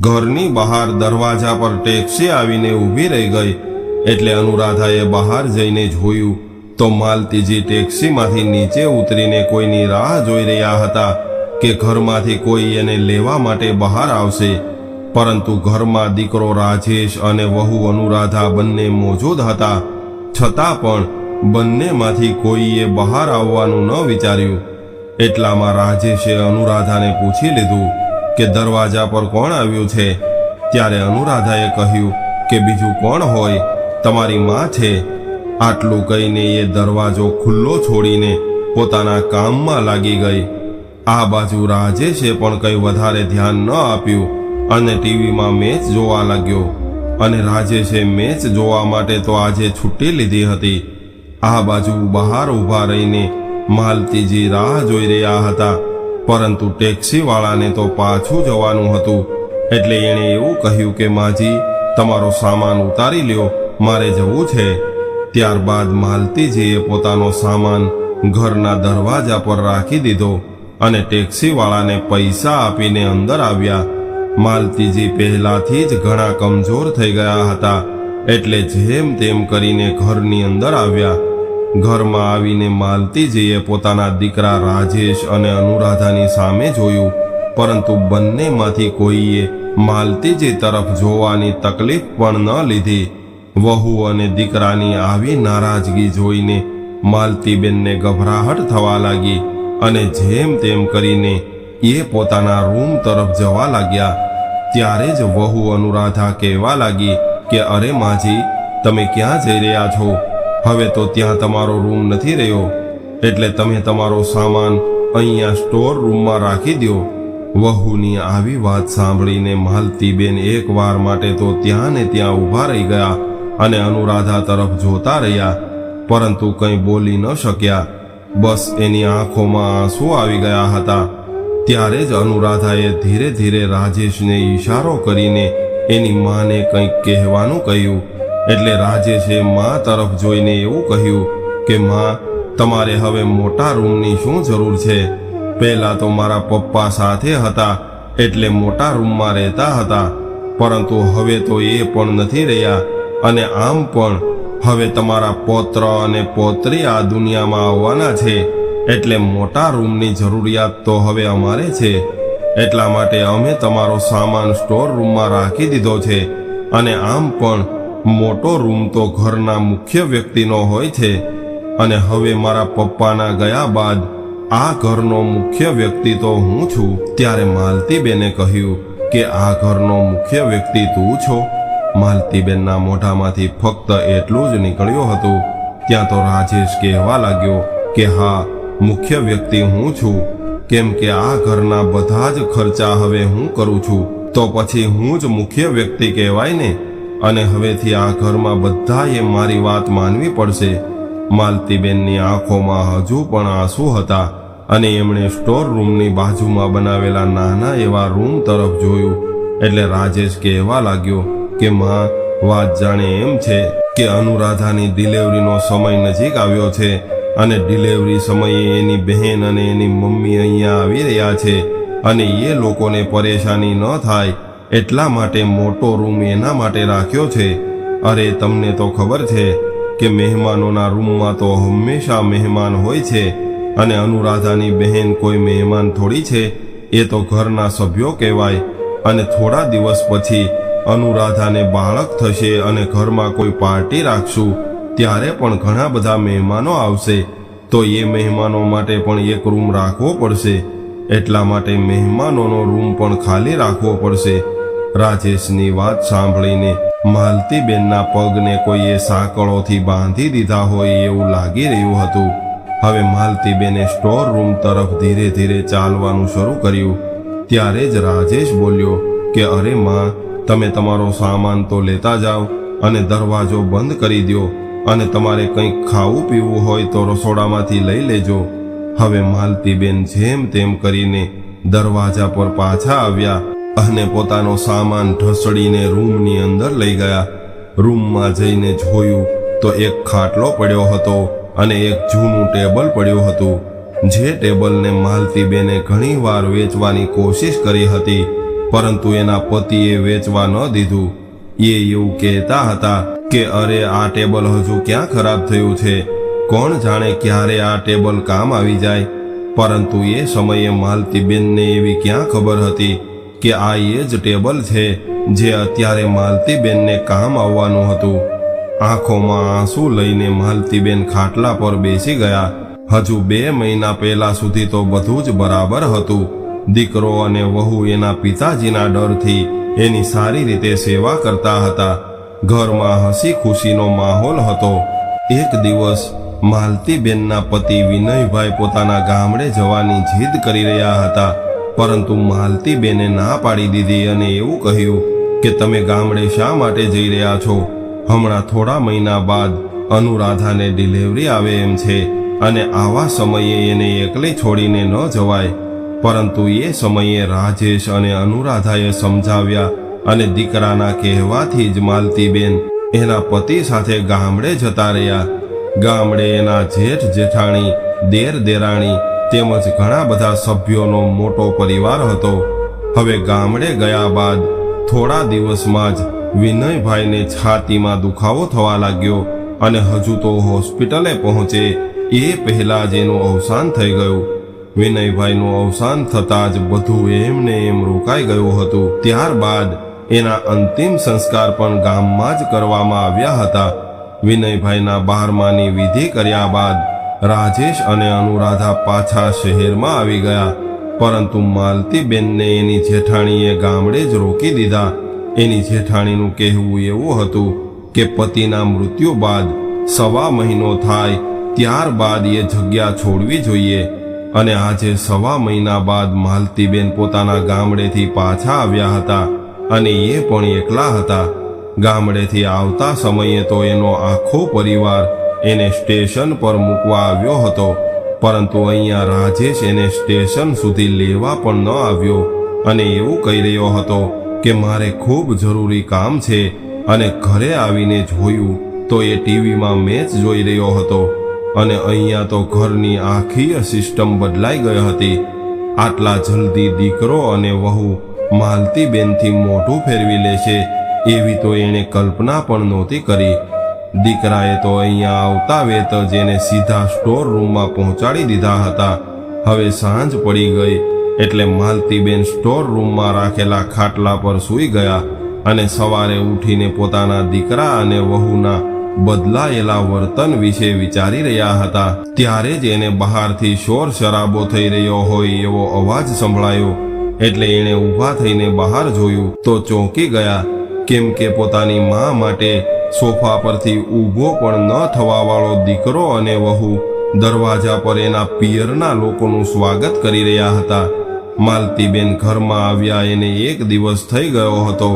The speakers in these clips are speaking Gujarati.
ઘરની બહાર દરવાજા પર ટેક્સી આવીને ઊભી રહી ગઈ. એટલે અનુરાધાએ બહાર જઈને જોયું તો માલતીજી ટેક્સીમાંથી નીચે ઉતરીને કોઈની રાહ જોઈ રહ્યા હતા કે ઘરમાંથી કોઈ એને લેવા માટે બહાર આવશે. પરંતુ ઘરમાં દીકરો રાજેશ અને વહુ અનુરાધા બંને મોજૂદ હતા. છતાં પણ બંનેમાંથી કોઈએ બહાર આવવાનું ન વિચાર્યું. એટલામાં રાજેશે અનુરાધાને પૂછી લીધું કે દરવાજા પર કોણ આવ્યું છે? ત્યારે અનુરાધાએ કહ્યું કે બીજું કોણ હોય? તમારી માં છે. આટલું કહીને એ દરવાજો ખુલ્લો છોડીને પોતાના કામમાં લાગી ગઈ. આ બાજુ રાજેશે પણ કંઈ વધારે ધ્યાન ન આપ્યું અને ટીવીમાં મેચ જોવા લાગ્યો. અને રાજેશે મેચ જોવા માટે તો આજે છુટ્ટી લીધી હતી. આ બાજુ બહાર ઊભા રહીને માલતીજી રાહ જોઈ રહ્યા હતા. પરંતુ ટેક્સીવાળાને તો પાછું જવાનું હતું. એટલે એણે એવું કહ્યું કે, માજી, તમારો સામાન ઉતારી લ્યો, મારે જવું છે. ત્યારબાદ માલતીજીએ પોતાનો સામાન ઘરના દરવાજા પર રાખી દીધો અને ટેક્સીવાળાને પૈસા આપીને અંદર આવ્યા. માલતીજી પહેલાથી જ ઘણા કમજોર થઈ ગયા હતા, એટલે જેમ તેમ કરીને ઘરની અંદર આવ્યા. ઘરમાં આવીને માલતીજીએ પોતાના દીકરા રાજેશ અને અનુરાધાની સામે જોયું. પરંતુ બંનેમાંથી કોઈએ માલતીજી તરફ જોવાની તકલીફ પણ ન લીધી. વહુ અને દીકરાની આવી નારાજગી જોઈને માલતીબેનને ગભરાહટ થવા લાગી અને જેમ તેમ કરીને એ પોતાના રૂમ તરફ જવા લાગ્યા. ત્યારે જ વહુ અનુરાધા કહેવા લાગી કે, અરે માજી, તમે ક્યાં જઈ રહ્યા છો? હવે તો ત્યાં તમારો રૂમ નથી રહ્યો. એટલે તમે તમારો સામાન અહીંયા સ્ટોર રૂમમાં રાખી દો વહુની આવી વાત સાંભળીને માલતીબેન એકવાર માટે તો ત્યાં ને ત્યાં ઊભા રહી ગયા અને અનુરાધા તરફ જોતા રહ્યા. પરંતુ કંઈ બોલી ન શક્યા. બસ એની આંખોમાં આંસુ આવી ગયા હતા. ત્યારે જ અનુરાધાએ ધીરે ધીરે રાજેશને ઈશારો કરીને એની માને કંઈક કહેવાનું કહ્યું. એટલે રાજે છે મા તરફ જોઈને એવું કહ્યું કે, મા, તમારે હવે મોટા રૂમની શું જરૂર છે? પહેલા તો મારા પપ્પા સાથે હતા, એટલે મોટા રૂમમાં રહેતા હતા, પરંતુ હવે તો એ પણ નથી રહ્યા. અને આમ પણ હવે તમારા પૌત્ર અને પૌત્રી આ દુનિયામાં આવવાના છે, એટલે મોટા રૂમની જરૂરિયાત તો હવે અમારે છે. એટલા માટે અમે તમારો સામાન સ્ટોર રૂમમાં રાખી દીધો છે. અને આમ પણ મોટો રૂમ તો ઘરના મુખ્ય વ્યક્તિનો હોય છે. અને હવે મારા પપ્પાના ગયા બાદ આ ઘરનો મુખ્ય વ્યક્તિ તો હું છું. ત્યારે માલતીબેને કહ્યું કે આ ઘરનો મુખ્ય વ્યક્તિ તું છો. માલતીબેનના મોઢામાંથી ફક્ત એટલું જ નીકળ્યું હતું. ત્યાં તો રાજેશ કહેવા લાગ્યો કે હા, મુખ્ય વ્યક્તિ હું છું. કેમ કે આ ઘરના બધા જ ખર્ચા હવે હું કરું છું. તો પછી હું જ મુખ્ય વ્યક્તિ કહેવાય ને? અને હવેથી આ ઘરમાં બધાએ મારી વાત માનવી પડશે. માલતીબેનની આંખોમાં હજુ પણ આંસુ હતા અને એમણે સ્ટોર રૂમની બાજુમાં બનાવેલા નાના એવા રૂમ તરફ જોયું. એટલે રાજેશ કહેવા લાગ્યો કે, માં, વાત જાણે એમ છે કે અનુરાધાની ડિલિવરીનો સમય નજીક આવ્યો છે અને ડિલિવરી સમયે એની બહેન અને એની મમ્મી અહીંયા આવી રહ્યા છે અને એ લોકોને પરેશાની ન થાય એટલા માટે મોટો રૂમ એના માટે રાખ્યો છે. અરે, તમને તો ખબર છે કે મહેમાનોના રૂમમાં તો હંમેશા મહેમાન હોય છે અને અનુરાધાની બહેન કોઈ મહેમાન થોડી છે, એ તો ઘરના સભ્યો કહેવાય. અને થોડા દિવસ પછી અનુરાધાને બાળક થશે અને ઘરમાં કોઈ પાર્ટી રાખશું, ત્યારે પણ ઘણા બધા મહેમાનો આવશે. તો એ મહેમાનો માટે પણ એક રૂમ રાખવો પડશે. એટલા માટે મહેમાનોનો રૂમ પણ ખાલી રાખવો પડશે. રાજેશની વાત સાંભળીને માલતીબેનના પગને કોઈએ સાંકળોથી બાંધી દીધા હોય એવું લાગી રહ્યું હતું. હવે માલતીબેને સ્ટોર રૂમ તરફ ધીરે ધીરે ચાલવાનું શરૂ કર્યું. ત્યારે જ રાજેશ બોલ્યો કે, અરે માં, તમે તમારો સામાન તો લેતા જાઓ અને દરવાજો બંધ કરી દો અને તમારે કંઈક ખાવું પીવું હોય તો રસોડામાંથી લઈ લેજો. હવે માલતીબેન જેમ તેમ કરીને દરવાજા પર પાછા આવ્યા અને પોતાનો સામાન ઢસડીને રૂમની અંદર લઈ ગયા. રૂમમાં જઈને જોયું તો એક ખાટલો પડ્યો હતો અને એક જૂનું ટેબલ પડ્યું હતું. જે ટેબલને માલતીબેને ઘણીવાર વેચવાની કોશિશ કરી હતી, પરંતુ એના પતિએ વેચવા ન દીધું. એ એવું કહેતા હતા કે, અરે, આ ટેબલ હજુ ક્યાં ખરાબ થયું છે? કોણ જાણે ક્યારે આ ટેબલ કામ આવી જાય? પરંતુ એ સમયે માલતીબેનને એવી ક્યાં ખબર હતી કે આ એ જ ટેબલ છે જે અત્યારે માલતીબેનને કામ આવવાનું હતું. આંખોમાં આંસુ લઈને માલતીબેન ખાટલા પર બેસી ગયા. હજુ બે મહિના પહેલા સુધી તો બધું જ બરાબર હતું. દીકરો અને વહુ એના પિતાજીના ડરથી એની સારી રીતે સેવા કરતા હતા. ઘરમાં હસી ખુશીનો માહોલ હતો. એક દિવસ માલતીબેનના પતિ વિનયભાઈ પોતાના ગામડે જવાની જીદ કરી રહ્યા હતા. પરંતુ માલતીબેને ના પાડી દીધી અને એવું કહ્યું કે, તમે ગામડે શા માટે જઈ રહ્યા છો? હમણાં થોડા મહિના બાદ અનુરાધાને ડિલિવરી આવે એમ છે અને આવા સમયે એને એકલી છોડીને ન જવાય. પરંતુ એ સમયે રાજેશ અને અનુરાધાએ સમજાવ્યા અને દીકરાના કહેવાથી જ માલતીબેન એના પતિ સાથે ગામડે જતા રહ્યા. ગામડે એના જેઠ જેઠાણી, દેર દેરાણી તેમજ ઘણા બધા સભ્યોનો મોટો પરિવાર હતો. હવે ગામડે ગયા બાદ થોડા દિવસમાં જ વિનયભાઈને છાતીમાં દુખાવો થવા લાગ્યો અને હજુ તો હોસ્પિટલે પહોંચે એ પહેલા જ એનું અવસાન થઈ ગયું. વિનયભાઈનું અવસાન થતાં જ બધું એમને એમ રોકાઈ ગયું હતું. ત્યારબાદ એના અંતિમ સંસ્કાર પણ ગામમાં જ કરવામાં આવ્યા હતા. વિનયભાઈના બારમાની વિધિ કર્યા બાદ રાજેશ અને અનુરાધા પાછા શહેરમાં આવી ગયા. પરંતુ માલતીબેનને એની જેઠાણીએ ગામડે જ રોકી દીધા. એની જેઠાણીનું કહેવું એવું હતું કે પતિના મૃત્યુ બાદ સવા મહિનો થાય ત્યારબાદ એ જગ્યા છોડવી જોઈએ. અને આજે સવા મહિના બાદ માલતીબેન પોતાના ગામડેથી પાછા આવ્યા હતા અને એ પણ એકલા હતા. ગામડેથી આવતા સમયે તો એનો આખો પરિવાર એને સ્ટેશન પર મૂકવા આવ્યો હતો. પરંતુ અહીંયા રાજેશ એને સ્ટેશન સુધી લેવા પણ ન આવ્યો અને એવું કહી રહ્યો હતો કે મારે ખૂબ જરૂરી કામ છે અને ઘરે આવીને જોયું તો એ ટીવીમાં મેચ જોઈ રહ્યો હતો અને અહીંયા તો ઘરની આખી સિસ્ટમ બદલાઈ ગઈ હતી. આટલા જલ્દી દીકરો અને વહુ માલતીબેનથી મોઢું ફેરવી લેશે એવી તો એણે કલ્પના પણ નહોતી કરી. દીકરાએ તો અહીંયા આવતા વેત જેને સીધા સ્ટોર રૂમમાં પહોંચાડી દીધા હતા. હવે સાંજ પડી ગઈ એટલે માલતીબેન સ્ટોર રૂમમાં રાખેલા ખાટલા પર સૂઈ ગયા અને સવારે ઉઠીને પોતાના દીકરા અને વહુના બદલાયેલા વર્તન વિશે વિચારી રહ્યા હતા. ત્યારે જ એને બહારથી શોર શરાબો થઈ રહ્યો હોય એવો અવાજ સંભળાયો એટલે એણે ઊભા થઈને બહાર જોયું તો ચોંકી ગયા. કેમ કે પોતાની મા માટે સોફા પરથી ઊભો પણ ન થવાવાળો દીકરો અને વહુ દરવાજા પર એના પિયરના લોકોનું સ્વાગત કરી રહ્યા હતા. માલતીબેન ઘરમાં આવ્યા એને એક દિવસ થઈ ગયો હતો,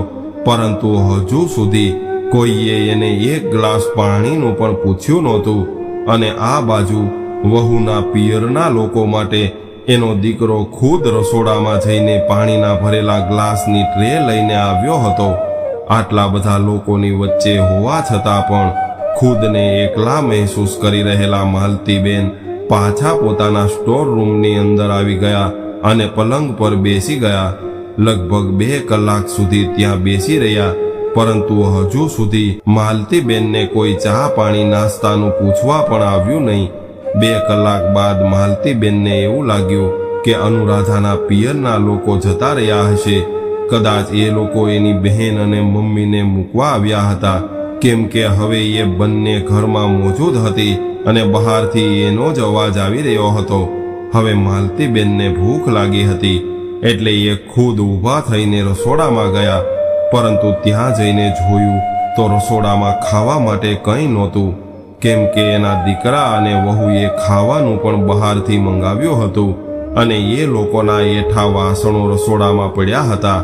પરંતુ હજુ સુધી કોઈએ એને એક ગ્લાસ પાણીનું પણ પૂછ્યું નહોતું અને આ બાજુ વહુના પિયરના લોકો માટે એનો દીકરો ખુદ રસોડામાં જઈને પાણીના ભરેલા ગ્લાસની ટ્રે લઈને આવ્યો હતો. આટલા બધા લોકોની વચ્ચે હોવા છતાં પણ ખુદને એકલા મહેસૂસ કરી રહેલા માલતીબેન પાછા પોતાના સ્ટોર રૂમની અંદર આવી ગયા અને પલંગ પર બેસી ગયા. લગભગ બે કલાક સુધી ત્યાં બેસી રહ્યા, પરંતુ હજુ સુધી માલતીબેનને કોઈ ચા પાણી નાસ્તાનું પૂછવા પણ આવ્યું નહીં. બે કલાક બાદ માલતીબેનને એવું લાગ્યું કે અનુરાધાના પિયરના લોકો જતા રહ્યા હશે. કદાચ એ લોકો એની બહેન અને મમ્મીને મૂકવા આવ્યા હતા. કેમ કે હવે એ બંને ઘરમાં મોજૂદ હતી અને બહારથી એનો જ અવાજ આવી રહ્યો હતો. હવે માલતીબેનને ભૂખ લાગી હતી, એટલે એ ખુદ ઊભા થઈને રસોડામાં ગયા. પરંતુ ત્યાં જઈને જોયું તો રસોડામાં ખાવા માટે કંઈ નહોતું. કેમ કે એના દીકરા અને વહુએ ખાવાનું પણ બહારથી મંગાવ્યું હતું અને એ લોકોના એઠા વાસણો રસોડામાં પડ્યા હતા.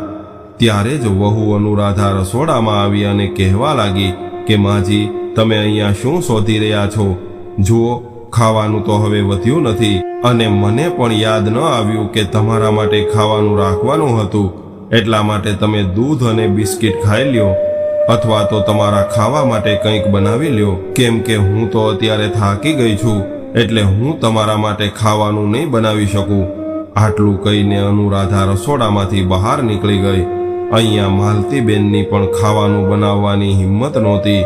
ત્યારે જ વહુ અનુરાધા રસોડામાં આવી અને કહેવા લાગી કે, માજી, તમે અહીંયા શું શોધી રહ્યા છો? જુઓ, ખાવાનું તો હવે વધ્યું નથી અને મને પણ યાદ ન આવ્યું કે તમારા માટે ખાવાનું રાખવાનું હતું. એટલા માટે તમે દૂધ અને બિસ્કિટ ખાઈ લ્યો અથવા તો તમારા ખાવા માટે કંઈક બનાવી લ્યો. કેમ કે હું તો અત્યારે થાકી ગઈ છું, એટલે હું તમારા માટે ખાવાનું નહીં બનાવી શકું. આટલું કહીને અનુરાધા રસોડામાંથી બહાર નીકળી ગઈ. અહીંયા માલતીબેનની પણ ખાવાનું બનાવવાની હિંમત નહોતી.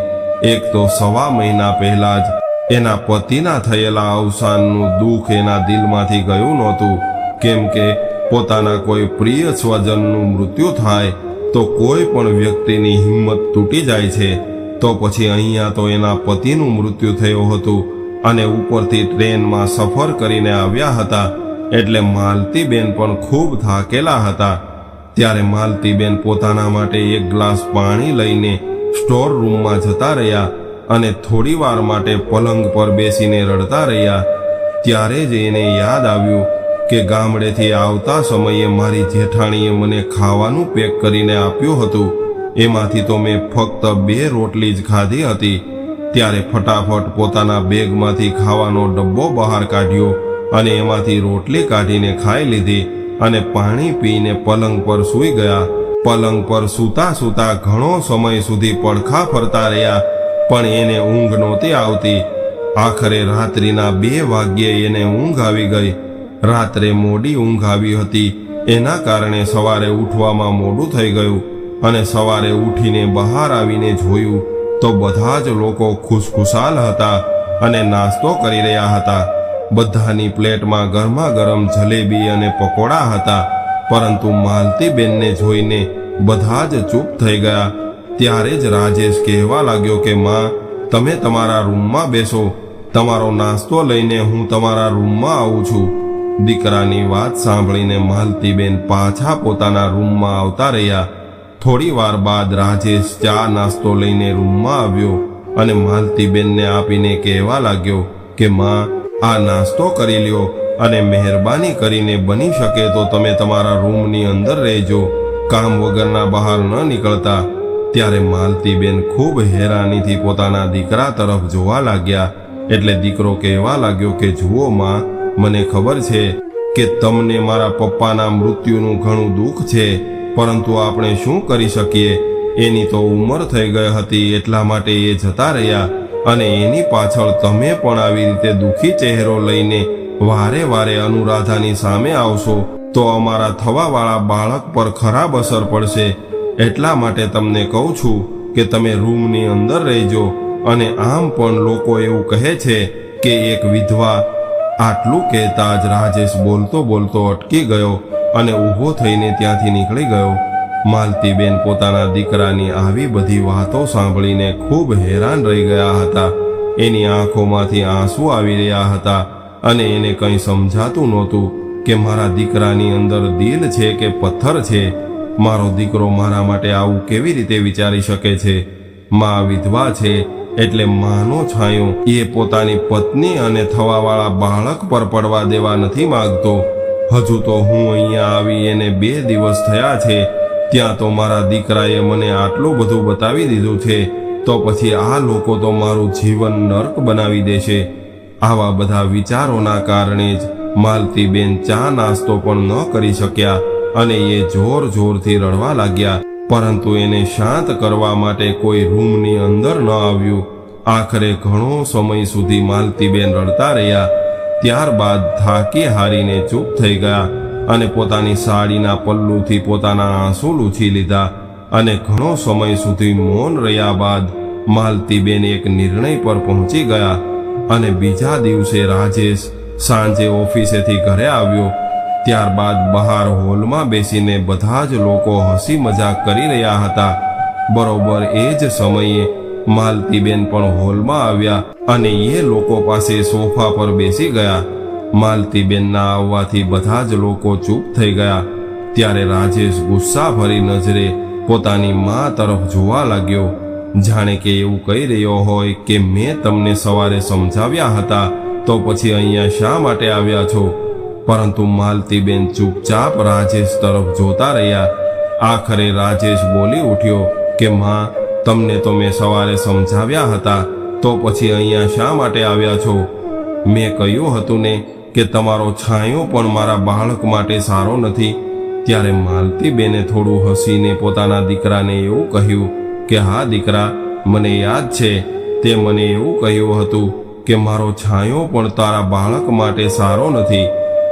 એક તો સવા મહિના પહેલા જ એના પતિના થયેલા અવસાનનું દુઃખ એના દિલમાંથી ગયું નહોતું. કેમ કે પોતાના કોઈ પ્રિય સ્વજનનું મૃત્યુ થાય તો કોઈ પણ વ્યક્તિની હિંમત તૂટી જાય છે. તો પછી અહીંયા તો એના પતિનું મૃત્યુ થયું હતું અને ઉપરથી ટ્રેનમાં સફર કરીને આવ્યા હતા. એટલે માલતીબેન પણ ખૂબ થાકેલા હતા. ત્યારે માલતીબેન પોતાના માટે એક ગ્લાસ પાણી લઈને સ્ટોર રૂમમાં જતા રહ્યા અને થોડી વાર માટે પલંગ પર બેસીને રડતા રહ્યા. ત્યારે જ એને યાદ આવ્યું કે ગામડેથી આવતા સમયે મારી જેઠાણીએ મને ખાવાનું પેક કરીને આપ્યું હતું. એમાંથી તો મેં ફક્ત બે રોટલી જ ખાધી હતી. ત્યારે ફટાફટ પોતાના બેગમાંથી ખાવાનો ડબ્બો બહાર કાઢ્યો અને એમાંથી રોટલી કાઢીને ખાઈ લીધી. અને પાણી પીને પલંગ પર સૂઈ ગયા. પલંગ પર સૂતા સૂતા ઘણો સમય સુધી પડખા ફરતા રહ્યા, પણ એને ઊંઘ નહોતી આવતી. આખરે રાત્રિના બે વાગ્યે એને ઊંઘ આવી ગઈ. રાત્રે મોડી ઊંઘ આવી હતી. એના કારણે સવારે ઉઠવામાં મોડું થઈ ગયું અને સવારે ઉઠીને બહાર આવીને જોયું તો બધા જ લોકો ખુશખુશાલ હતા અને નાસ્તો કરી રહ્યા હતા. બધાની પ્લેટમાં ગરમા ગરમ જલેબી અને પકોડા હતા, પરંતુ માલતીબેનને જોઈને બધા જ ચૂપ થઈ ગયા. ત્યારે જ રાજેશ કહેવા લાગ્યો કે, માં, તમે તમારા રૂમમાં બેસો. તમારો નાસ્તો લઈને હું તમારા રૂમમાં આવું છું. દીકરાની વાત સાંભળીને માલતીબેન પાછા પોતાના રૂમમાં આવતા રહ્યા. થોડી વાર બાદ રાજેશ ચા નાસ્તો લઈને રૂમમાં આવ્યો અને માલતીબેનને આપીને કહેવા લાગ્યો કે, માં આ નાસ્તો કરી લ્યો અને મહેરબાની કરીને બની શકે તો તમે તમારા રૂમની અંદર રહેજો. કામ વગરના બહાર ન નીકળતા. ત્યારે માલતીબેન ખૂબ હેરાનીથી પોતાના દીકરા તરફ જોવા લાગ્યા. એટલે દીકરો કહેવા લાગ્યો કે, જુઓ માં, મને ખબર છે કે તમને મારા પપ્પાના મૃત્યુનું ઘણું દુઃખ છે, પરંતુ આપણે શું કરી શકીએ? એની તો ઉંમર થઈ ગઈ હતી, એટલા માટે એ જતા રહ્યા. અને એની પાછળ તમે પણ આવી રીતે દુઃખી ચહેરો લઈને વારે વારે અનુરાધાની સામે આવશો, તો અમારા થવાવાળા બાળક પર ખરાબ અસર પડશે. એટલા માટે તમને કહું છું કે તમે રૂમની અંદર રહેજો અને આમ પણ લોકો એવું કહે છે કે એક વિધવા આટલું કહેતા જ રાજેશ બોલતો બોલતો અટકી ગયો અને ઊભો થઈને ત્યાંથી નીકળી ગયો. માલતીબેન પોતાના દીકરાની આવી બધી વાતો સાંભળીને ખૂબ હેરાન રહી ગયા હતા. એની આંખોમાંથી આંસુ આવી રહ્યા હતા અને એને કંઈ સમજાતું નહોતું કે મારા દીકરાની અંદર દિલ છે કે પથ્થર છે. મારો દીકરો મારા માટે આવું કેવી રીતે વિચારી શકે છે? મા વિધવા છે એટલે માનો છાંયો. એ પોતાની પત્ની અને થવાવાળા બાળક પર પડવા દેવા નથી માંગતો. હજુ તો હું અહીંયા આવી એને બે દિવસ થયા છે. ત્યાં તો મારા દીકરાએ મને આટલું બધું બતાવી દીધું છે, તો પછી આ લોકો તો મારું જીવન નર્ક બનાવી દેશે આવા બધા વિચારોના કારણે જ માલતીબેન ચા નાસ્તો પણ ન કરી શક્યા અને એ જોર જોરથી રડવા લાગ્યા. પરંતુ એને શાંત કરવા માટે કોઈ રૂમની અંદર ન આવ્યું. આખરે ઘણો સમય સુધી માલતીબેન રડતા રહ્યા. ત્યારબાદ થાકી હારીને ચૂપ થઈ ગયા. અને પોતાની સાડીના પલ્લુથી પોતાના આંસુ લૂછી લીધા અને ઘણો સમય સુધી મૌન રહ્યા બાદ માલતીબેન એક નિર્ણય પર પહોંચી ગયા અને બીજા દિવસે રાજેશ સાંજે ઓફિસેથી ઘરે આવ્યો. ત્યારબાદ બહાર હોલમાં બેસીને બધા જ લોકો હસી મજાક કરી રહ્યા હતા. બરોબર એ જ સમયે માલતીબેન પણ હોલમાં આવ્યા અને એ લોકો પાસે સોફા પર બેસી ગયા. માલતીબેનના આવવાથી બધા જ લોકો ચૂપ થઈ ગયા. ત્યારે રાજેશ ગુસ્સા ભરી નજરે પોતાની મા તરફ જોવા લાગ્યો. જાણે કે એવું કહી રહ્યો હોય કે મેં તમને સવારે સમજાવ્યા હતા, તો પછી અહીંયા શા માટે આવ્યા છો? પરંતુ માલતીબેન ચૂપચાપ રાજેશ તરફ જોતા રહ્યા. આખરે રાજેશ બોલી ઉઠ્યો કે, માં, તમને તો મેં સવારે સમજાવ્યા હતા, તો પછી અહીંયા શા માટે આવ્યા છો? મેં કહ્યું હતું ને કે તમારો છાંયો પણ મારા બાળક માટે સારો નથી. ત્યારે માલતીબેને થોડું હસીને પોતાના દીકરાને એવું કહ્યું કે, હા, દીકરા, મને યાદ છે. તે મને એવું કહ્યું હતું કે, મારો છાંયો પણ તારા બાળક માટે સારો નથી.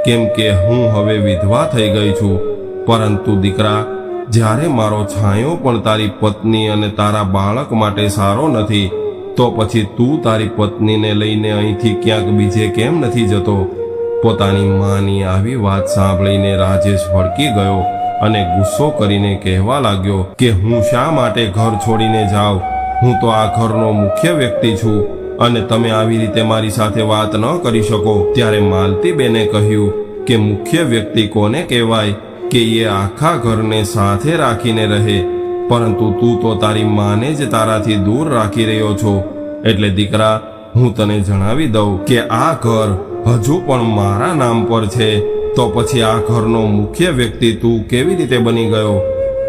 કેમ કે હું હવે વિધવા થઈ ગઈ છું. પરંતુ દીકરા, જ્યારે મારો છાંયો પણ તારી પત્ની અને તારા બાળક માટે સારો નથી, તો પછી તું તારી પત્નીને લઈને અહીંથી ક્યાંક બીજે કેમ નથી જતો? પોતાની માની આવી વાત સાંભળીને રાજેશ ભડકી ગયો અને ગુસ્સો કરીને કહેવા લાગ્યો કે હું શા માટે ઘર છોડીને જાઉં? હું તો આ ઘરનો મુખ્ય વ્યક્તિ છું અને તમે આવી રીતે મારી સાથે વાત ન કરી શકો. ત્યારે માલતીબેને કહ્યું કે મુખ્ય વ્યક્તિ કોને કહેવાય? કે એ આખા ઘરને સાથે રાખીને રહે. પરંતુ તું તો તારી માને જ તારાથી દૂર રાખી રહ્યો છો. એટલે દીકરા, હું તને જણાવી દઉં કે આ ઘર હજુ પણ મારા નામ પર છે. તો પછી આ ઘરનો મુખ્ય વ્યક્તિ તું કેવી રીતે બની ગયો?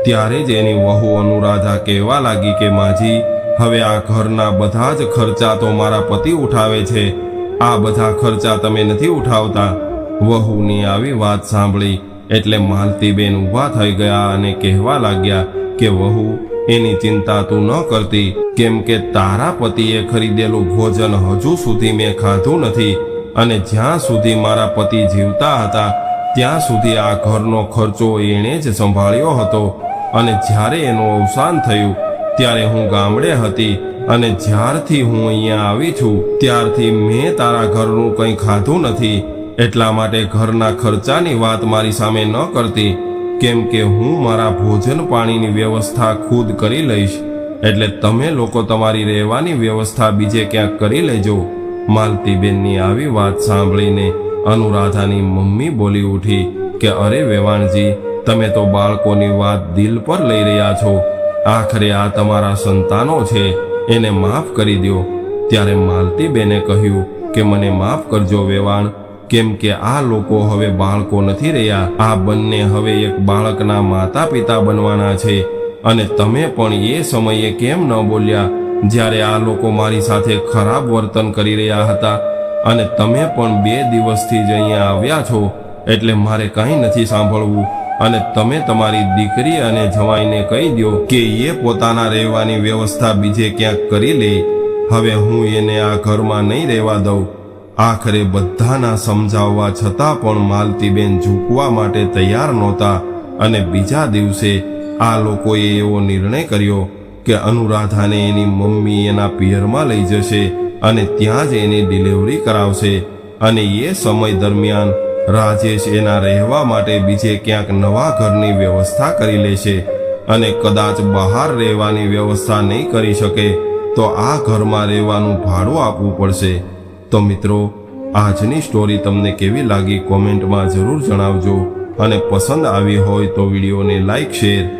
ત્યારે જ એની વહુ અનુરાધા કહેવા લાગી કે, માજી, હવે આ ઘરના બધા જ ખર્ચા તો મારા પતિ ઉઠાવે છે. આ બધા ખર્ચા તમે નથી ઉઠાવતા. વહુની આવી વાત સાંભળી એટલે માલતીબેન ઊભા થઈ ગયા અને કહેવા લાગ્યા કે, વહુ, એની ચિંતા તું ન કરતી. કેમ કે તારા પતિએ ખરીદેલું ભોજન હજુ સુધી મેં ખાધું નથી. અને જ્યાં સુધી મારા પતિ જીવતા હતા, ત્યાં સુધી આ ઘરનો ખર્ચો એણે જ સંભાળ્યો હતો. અને જ્યારે એનું અવસાન થયું, ત્યારે હું ગામડે હતી અને જ્યારથી હું અહીંયા આવી છું, ત્યારથી મેં તારા ઘરનું કંઈ ખાધું નથી. એટલા માટે ઘરના ખર્ચાની વાત મારી સામે ન કરતી, કેમ કે હું મારા ભોજન પાણીની વ્યવસ્થા ખુદ કરી લઈશ. એટલે તમે લોકો તમારી રહેવાની વ્યવસ્થા બીજે ક્યાંક કરી લેજો. માલતીબેનની આવી વાત સાંભળીને અનુરાધાની મમ્મી બોલી ઉઠી કે, અરે વેવાણજી, તમે તો બાળકોની વાત દિલ પર લઈ રહ્યા છો. આખરે આ તમારા સંતાનો છે. એને માફ કરી દો ત્યારે માલતીબેને કહ્યું કે, મને માફ કરજો વેવાણ. કેમ કે આ લોકો હવે બાળકો નથી રહ્યા. આ બંને હવે એક બાળકના માતા પિતા બનવાના છે. અને તમે પણ એ સમયે કેમ ન બોલ્યા? જ્યારે આ લોકો મારી સાથે ખરાબ વર્તન કરી રહ્યા હતા અને તમે પણ બે દિવસથી જ અહીંયા આવ્યા છો, એટલે મારે કંઈ નથી સાંભળવું. અને તમે તમારી દીકરી અને જવાઈને કહી દો કે એ પોતાના રહેવાની વ્યવસ્થા બીજે ક્યાંક કરી લે. હવે હું એને આ ઘરમાં નહીં રહેવા દઉં. આખરે બધાના સમજાવવા છતાં પણ માલતીબેન ઝૂકવા માટે તૈયાર નહોતા અને બીજા દિવસે આ લોકોએ એવો નિર્ણય કર્યો કે અનુરાધાને એની મમ્મી એના પિયરમાં લઈ જશે અને ત્યાં જ એની ડિલિવરી કરાવશે. અને એ સમય દરમિયાન રાજેશ એના રહેવા માટે બીજે ક્યાંક નવા ઘરની વ્યવસ્થા કરી લેશે અને કદાચ બહાર રહેવાની વ્યવસ્થા નહીં કરી શકે તો આ ઘરમાં રહેવાનું ભાડું આપવું પડશે. તો મિત્રો, આજની સ્ટોરી તમને કેવી લાગી કોમેન્ટમાં જરૂર જણાવજો અને પસંદ આવી હોય તો વિડીયોને લાઈક, શેર